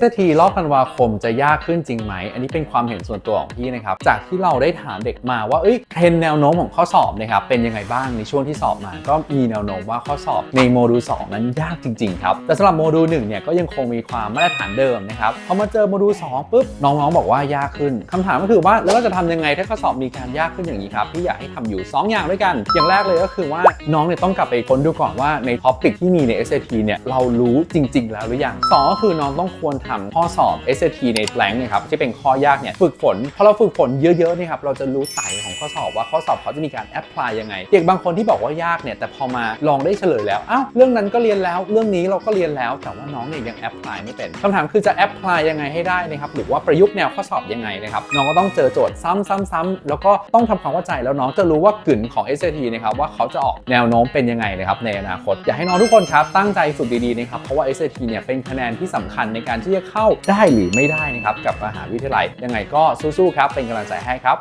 เซทีรอบธันวาคมจะยากขึ้นจริงไหม อันนี้เป็นความเห็นส่วนตัวของพี่นะครับ จากที่เราได้ถามเด็กมาว่า เอ้ยเทรนแนวโน้มของข้อสอบนะครับ เป็นยังไงบ้างในช่วงที่สอบมา ก็มีแนวโน้มว่าข้อสอบในโมดูล2นั้นยากจริงๆครับ แต่สำหรับโมดูล1เนี่ยก็ยังคงมีความมาตรฐานเดิมนะครับ พอมาเจอโมดูล2ปุ๊บ น้องๆบอกว่ายากขึ้นคำถามก็คือว่าแล้วเราจะทำยังไงถ้าข้อสอบมีการยากขึ้นอย่างนี้ครับ พี่อยากให้ทำอยู่ 2 อย่างด้วยกัน อย่างแรกเลยก็คือว่าน้องเนี่ยต้องกลับไปค้นดูก่อนว่าในท็อปิกที่มีใน SAT เนี่ยเรารู้จริง ๆ แล้วหรือยังสองก็คือน้องต้องควรทำข้อสอบ SAT ในแ a งเนี่ยครับที่เป็นข้อยากเนี่ยฝึกฝนพอเราฝึกฝนเยอะๆเนี่ยครับเราจะรู้ไต่ของข้อสอบว่าข้อสอบเขาจะมีการแอพพลายยังไงเด็กบางคนที่บอกว่ายากเนี่ยแต่พอมาลองได้เฉลยแล้วอ้าวเรื่องนั้นก็เรียนแล้ว เรื่องนี้เราก็เรียนแล้ว แต่ว่าน้องเนี่ยยังแอพพลายไม่เป็นคำถามคือจะแอพพลายยังไงให้ได้นะครับหรือว่าประยุกต์แนวข้อสอบยังไงนะครับน้องก็ต้องเจอโจทย์ซ้ำๆๆ แล้วก็ต้องทำความเข้าใจแล้วน้องจะรู้ว่ากลิ่นของ SAT นะครับว่าเขาจะออกแนวโน้มเป็นยังไงนะครับในอนาคตอยากให้น้องทุกคนครับตั้งใจฝึกดีๆนะครับเพราะว่า SAT เนี่ยเป็นคะแนนที่สำคัญในการที่จะเข้าได้หรือไม่ได้นะครับกับมหาวิทยาลัยยังไงก็สู้ๆครับเป็นกำลังใจให้ครับ